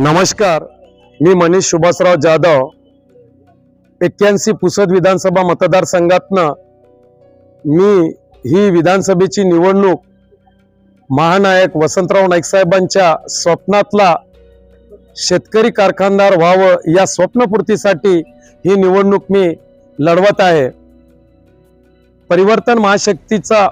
नमस्कार मी मनीष सुभाषराव जाधव एक्क्याऐंशी पुसद विधानसभा मतदारसंघातनं मी ही विधानसभेची निवडणूक महानायक वसंतराव नाईकसाहेबांच्या स्वप्नातला शेतकरी कारखानदार व्हावं या स्वप्नपूर्तीसाठी ही निवडणूक मी लढवत आहे. परिवर्तन महाशक्तीचा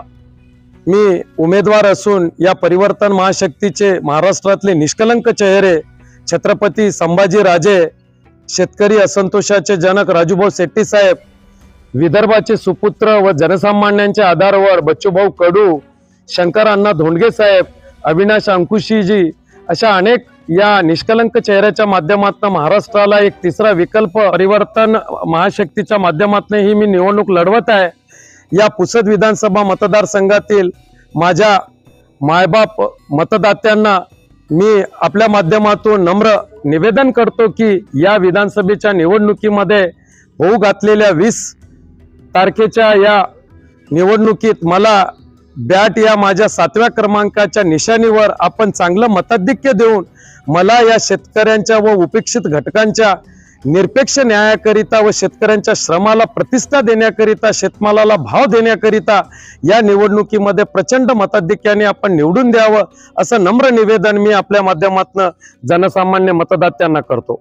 मी उमेदवार असून या परिवर्तन महाशक्तीचे महाराष्ट्रातले निष्कलंक चेहरे छत्रपती संभाजीराजे शेतकरी असंतोषाचे जनक राजूभाऊ शेट्टी साहेब विदर्भाचे सुपुत्र व जनसामान्यांच्या आधारावर बच्चूभाऊ कडू शंकर अण्णा धोंडगे साहेब अविनाश अंकुशीजी अशा अनेक या निष्कलंक चेहऱ्याच्या माध्यमातून महाराष्ट्राला एक तिसरा विकल्प परिवर्तन महाशक्तीच्या माध्यमातून ही मी निवडणूक लढवत आहे. या पुसद विधानसभा मतदारसंघातील माझ्या मायबाप मतदात्यांना मी आपल्या माध्यमातून नम्र निवेदन करतो की या विधानसभेच्या निवडणुकीमध्ये होऊ घातलेल्या वीस तारखेच्या या निवडणुकीत मला बॅट या माझ्या सातव्या क्रमांकाच्या निशाणीवर आपण चांगलं मताधिक्य देऊन मला या शेतकऱ्यांच्या व उपेक्षित घटकांच्या निरपेक्ष न्यायाकरिता व शेतकऱ्यांच्या श्रमाला प्रतिष्ठा देण्याकरिता शेतमालाला भाव देण्याकरिता या निवडणुकीमध्ये प्रचंड मताधिक्याने आपण निवडून द्यावं असं नम्र निवेदन मी आपल्या माध्यमातून जनसामान्य मतदात्यांना करतो.